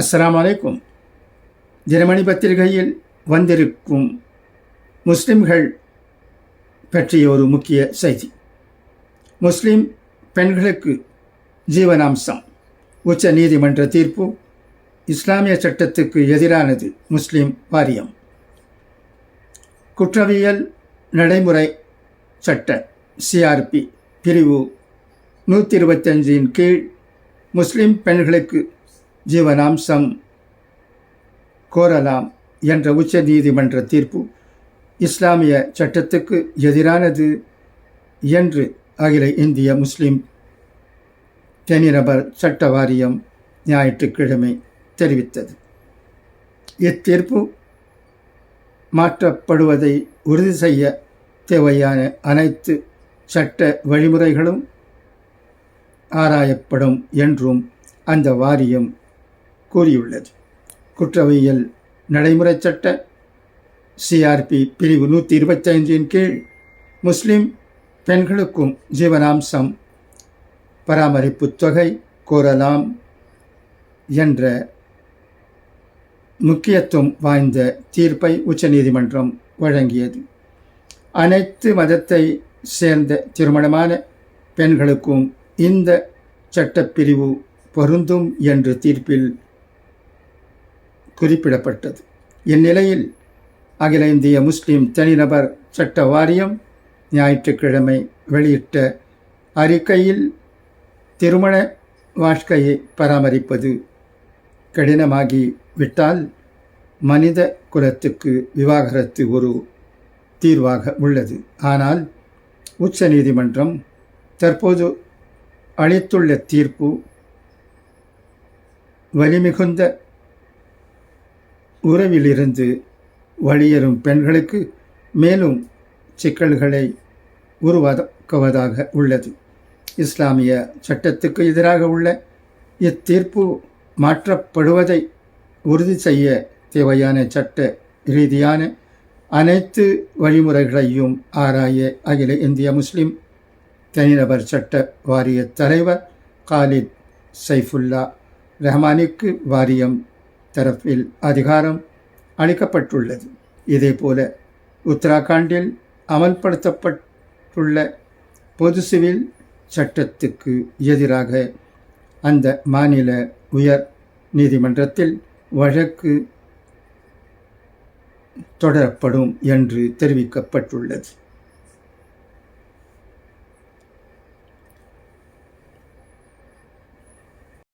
அஸ்லாம் அலைக்கும். தினமணி பத்திரிகையில் வந்திருக்கும் முஸ்லிம்கள் பற்றிய ஒரு முக்கிய செய்தி. முஸ்லிம் பெண்களுக்கு ஜீவனாம்சம். உச்ச நீதிமன்ற தீர்ப்பு இஸ்லாமிய சட்டத்துக்கு எதிரானது முஸ்லிம் வாரியம். குற்றவியல் நடைமுறை சட்ட சிஆர்பி பிரிவு நூற்றி இருபத்தஞ்சின் கீழ் முஸ்லிம் பெண்களுக்கு ஜீவனாம்சம் கோரலாம் என்ற உச்ச நீதிமன்ற தீர்ப்பு இஸ்லாமிய சட்டத்துக்கு எதிரானது என்று அகில இந்திய முஸ்லிம் தனிநபர் சட்ட வாரியம் ஞாயிற்றுக்கிழமை தெரிவித்தது. இத்தீர்ப்பு மாற்றப்படுவதை உறுதி செய்ய தேவையான அனைத்து சட்ட வழிமுறைகளும் ஆராயப்படும் என்றும் அந்த வாரியம் கூறியுள்ளது. குற்றவியல் நடைமுறை சட்ட சிஆர்பி பிரிவு நூற்றி இருபத்தைந்தின் கீழ் முஸ்லிம் பெண்களுக்கும் ஜீவனாம்சம் பராமரிப்பு தொகை கோரலாம் என்ற முக்கியத்துவம் வாய்ந்த தீர்ப்பை உச்சநீதிமன்றம் வழங்கியது. அனைத்து மதத்தை சேர்ந்த திருமணமான பெண்களுக்கும் இந்த சட்டப்பிரிவு பொருந்தும் என்று தீர்ப்பில் குறிப்பிடப்பட்டது. இந்நிலையில் அகில இந்திய முஸ்லிம் தனிநபர் சட்ட வாரியம் ஞாயிற்றுக்கிழமை வெளியிட்ட அறிக்கையில் திருமண வாழ்க்கையை பராமரிப்பது கடினமாகி விட்டால் மனித குலத்துக்கு விவாகரத்து ஒரு தீர்வாக உள்ளது. ஆனால் உச்ச நீதிமன்றம் தற்போது அளித்துள்ள தீர்ப்பு வலிமிகுந்த உறவிலிருந்து வழியேறும் பெண்களுக்கு மேலும் சிக்கல்களை உருவாக்குவதாக உள்ளது. இஸ்லாமிய சட்டத்துக்கு எதிராக உள்ள இத்தீர்ப்பு மாற்றப்படுவதை உறுதி செய்ய தேவையான சட்ட ரீதியான அனைத்து வழிமுறைகளையும் ஆராய அகில இந்திய முஸ்லிம் தனிநபர் சட்ட வாரிய தலைவர் காலித் சைஃபுல்லா ரஹ்மானிக்கு வாரியம் தரப்பில் அதிகாரம் அளிக்கப்பட்டுள்ளது. இதேபோல உத்தராகண்டில் அமல்படுத்தப்பட்டுள்ள பொது சிவில் சட்டத்துக்கு எதிராக அந்த மாநில உயர் நீதிமன்றத்தில் வழக்கு தொடரப்படும் என்று தெரிவிக்கப்பட்டுள்ளது.